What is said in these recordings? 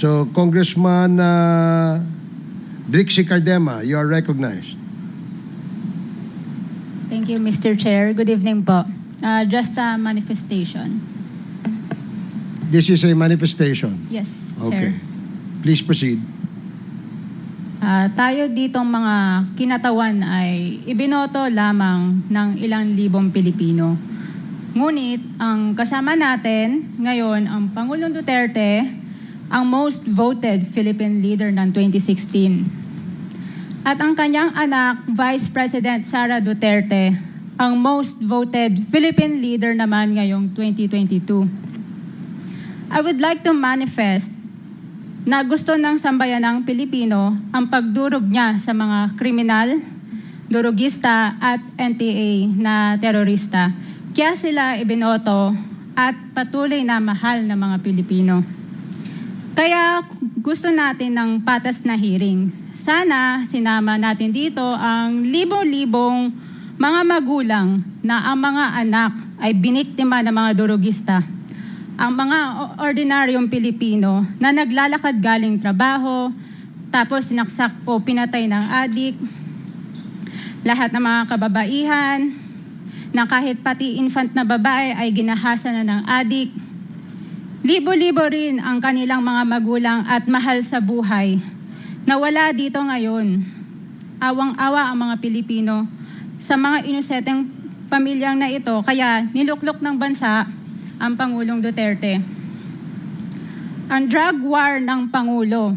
So, Congressman uh, Drixie Cardema, you are recognized. Thank you, Mr. Chair. Good evening po. Uh, just a manifestation. This is a manifestation. Yes, Okay. Chair. Please proceed. Ah, tayo ditong mga kinatawan ay ibinoto lamang ng ilang libong Pilipino. Ngunit ang kasama natin ngayon ang Pangulong Duterte, ang most voted Philippine leader ng 2016. At ang kanyang anak, Vice President Sara Duterte, ang most voted Philippine leader naman ngayong 2022. I would like to manifest na gusto ng sambayanang Pilipino ang pagdurog niya sa mga kriminal, durugista at NPA na terorista. Kaya sila ibinoto at patuloy na mahal ng mga Pilipino. Kaya gusto natin ng patas na hearing. Sana sinama natin dito ang libo-libong mga magulang na ang mga anak ay biniktima ng mga durugista ang mga ordinaryong Pilipino na naglalakad galing trabaho, tapos sinaksak o pinatay ng adik, lahat ng mga kababaihan, na kahit pati infant na babae ay ginahasa na ng adik. Libo-libo rin ang kanilang mga magulang at mahal sa buhay na wala dito ngayon. Awang-awa ang mga Pilipino sa mga inuseteng pamilyang na ito kaya niluklok ng bansa ang Pangulong Duterte. Ang drug war ng Pangulo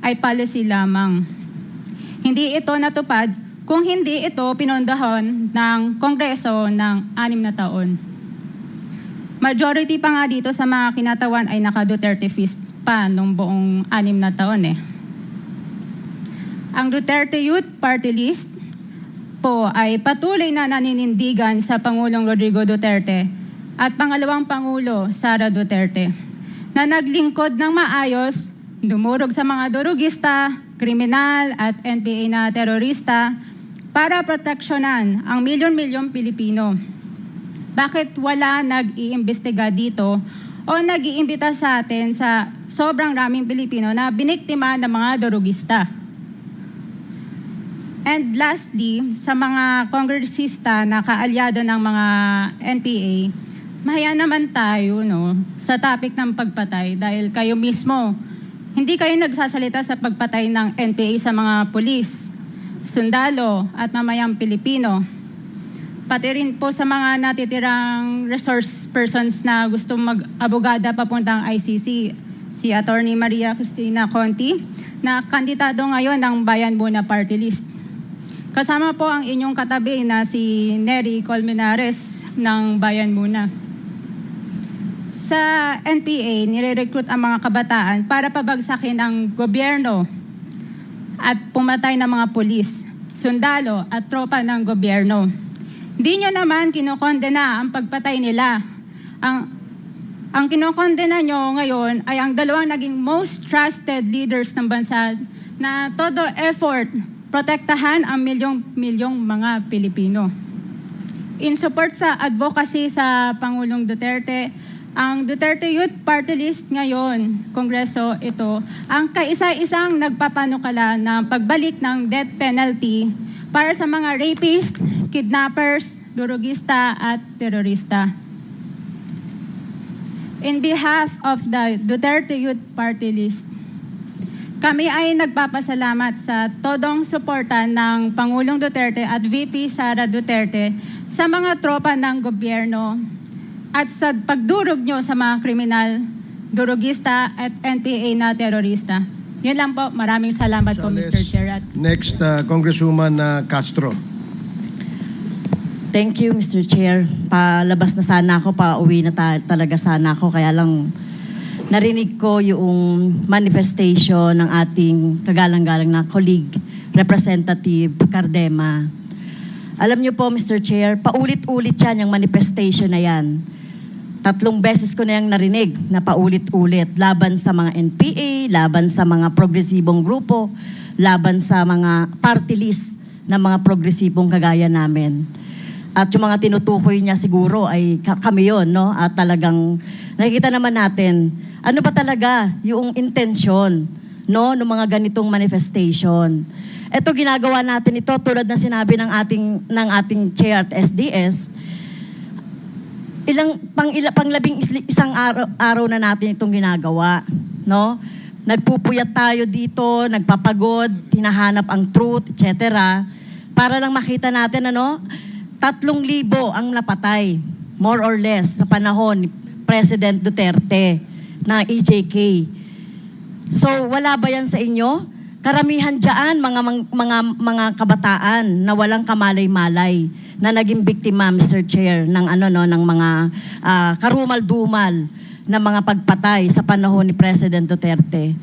ay policy lamang. Hindi ito natupad kung hindi ito pinondahon ng Kongreso ng anim na taon. Majority pa nga dito sa mga kinatawan ay naka-Duterte fist pa nung buong anim na taon eh. Ang Duterte Youth Party List po ay patuloy na naninindigan sa Pangulong Rodrigo Duterte at pangalawang Pangulo Sara Duterte na naglingkod ng maayos, dumurog sa mga durugista, kriminal at NPA na terorista para proteksyonan ang milyon-milyong Pilipino. Bakit wala nag-iimbestiga dito o nag-iimbita sa atin sa sobrang raming Pilipino na biniktima ng mga durugista? And lastly, sa mga kongresista na kaalyado ng mga NPA, mahaya naman tayo no, sa topic ng pagpatay dahil kayo mismo, hindi kayo nagsasalita sa pagpatay ng NPA sa mga pulis, sundalo at mamayang Pilipino. Pati rin po sa mga natitirang resource persons na gusto mag-abogada papuntang ICC, si Attorney Maria Cristina Conti, na kandidato ngayon ng Bayan Muna Party List. Kasama po ang inyong katabi na si Neri Colmenares ng Bayan Muna. Sa NPA, nire-recruit ang mga kabataan para pabagsakin ang gobyerno at pumatay ng mga pulis, sundalo at tropa ng gobyerno. Di nyo naman kinokondena ang pagpatay nila. Ang, ang kinokondena nyo ngayon ay ang dalawang naging most trusted leaders ng bansa na todo effort protektahan ang milyong-milyong mga Pilipino. In support sa advocacy sa Pangulong Duterte, ang Duterte Youth Party List ngayon, Kongreso ito, ang kaisa-isang nagpapanukala ng pagbalik ng death penalty para sa mga rapist, kidnappers, durugista at terorista. In behalf of the Duterte Youth Party List, kami ay nagpapasalamat sa todong suporta ng Pangulong Duterte at VP Sara Duterte sa mga tropa ng gobyerno at sa pagdurog nyo sa mga kriminal, durugista at NPA na terorista. Yun lang po. Maraming salamat po, Mr. Chair. Next, uh, Congresswoman uh, Castro. Thank you, Mr. Chair. Palabas na sana ako, pa-uwi na ta- talaga sana ako. Kaya lang narinig ko yung manifestation ng ating kagalang-galang na colleague, Representative Cardema. Alam niyo po, Mr. Chair, paulit-ulit yan yung manifestation na yan. Tatlong beses ko na yung narinig na paulit-ulit. Laban sa mga NPA, laban sa mga progresibong grupo, laban sa mga party list ng mga progresibong kagaya namin. At yung mga tinutukoy niya siguro ay ka- kami yon no? At talagang nakikita naman natin ano ba talaga yung intensyon no ng mga ganitong manifestation. Ito ginagawa natin ito tulad ng sinabi ng ating ng ating chair at SDS. Ilang pang ila, pang labing isli- isang araw, araw na natin itong ginagawa, no? Nagpupuyat tayo dito, nagpapagod, hinahanap ang truth, etc. Para lang makita natin ano, tatlong libo ang napatay, more or less, sa panahon ni President Duterte na EJK. So, wala ba yan sa inyo? Karamihan diyan mga mga mga kabataan na walang kamalay-malay na naging biktima Mr. Chair ng ano no ng mga ah, karumal-dumal na mga pagpatay sa panahon ni President Duterte.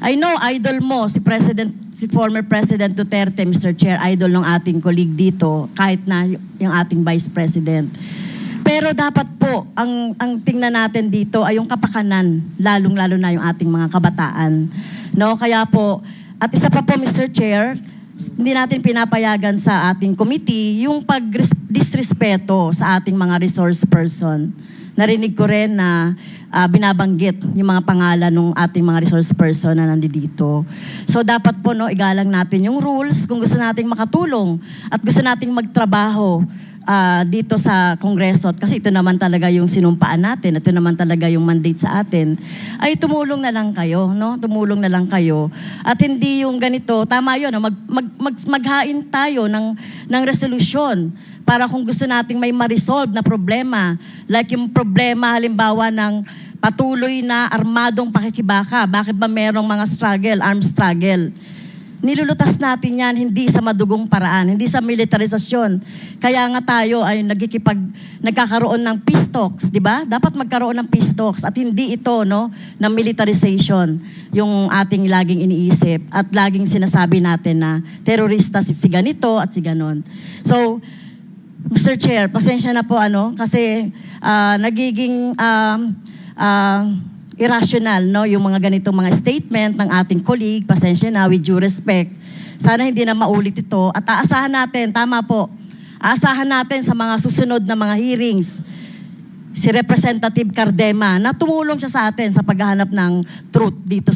I know idol mo si President si former President Duterte Mr. Chair idol ng ating colleague dito kahit na yung ating Vice President. Pero dapat po, ang, ang tingnan natin dito ay yung kapakanan, lalong-lalo na yung ating mga kabataan. No? Kaya po, at isa pa po, Mr. Chair, hindi natin pinapayagan sa ating committee yung pag-disrespeto sa ating mga resource person. Narinig ko rin na ah, binabanggit yung mga pangalan ng ating mga resource person na nandito. So dapat po no, igalang natin yung rules kung gusto nating makatulong at gusto nating magtrabaho ah, dito sa Kongreso, kasi ito naman talaga yung sinumpaan natin, ito naman talaga yung mandate sa atin, ay tumulong na lang kayo, no? Tumulong na lang kayo. At hindi yung ganito, tama yun, no? mag, mag, mag, maghain tayo ng, ng resolusyon para kung gusto nating may ma-resolve na problema, like yung problema halimbawa ng patuloy na armadong pakikibaka, bakit ba merong mga struggle, armed struggle? nilulutas natin yan hindi sa madugong paraan, hindi sa militarisasyon. Kaya nga tayo ay nagkikipag, nagkakaroon ng peace talks, di ba? Dapat magkaroon ng peace talks at hindi ito, no, ng militarization, yung ating laging iniisip at laging sinasabi natin na terorista si, si ganito at si ganon. So, Mr. Chair, pasensya na po ano, kasi ah, nagiging um, ah, irrational no yung mga ganitong mga statement ng ating colleague pasensya na with due respect sana hindi na maulit ito at aasahan natin tama po aasahan natin sa mga susunod na mga hearings si Representative Cardema na tumulong siya sa atin sa paghahanap ng truth dito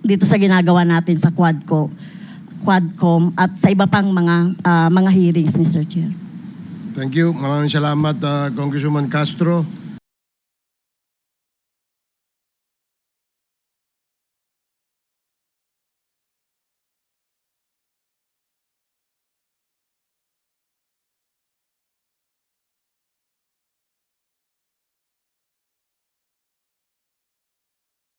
dito sa ginagawa natin sa Quadco Quadcom at sa iba pang mga ah, mga hearings Mr. Chair Thank you. Maraming salamat, uh, Congresswoman Castro.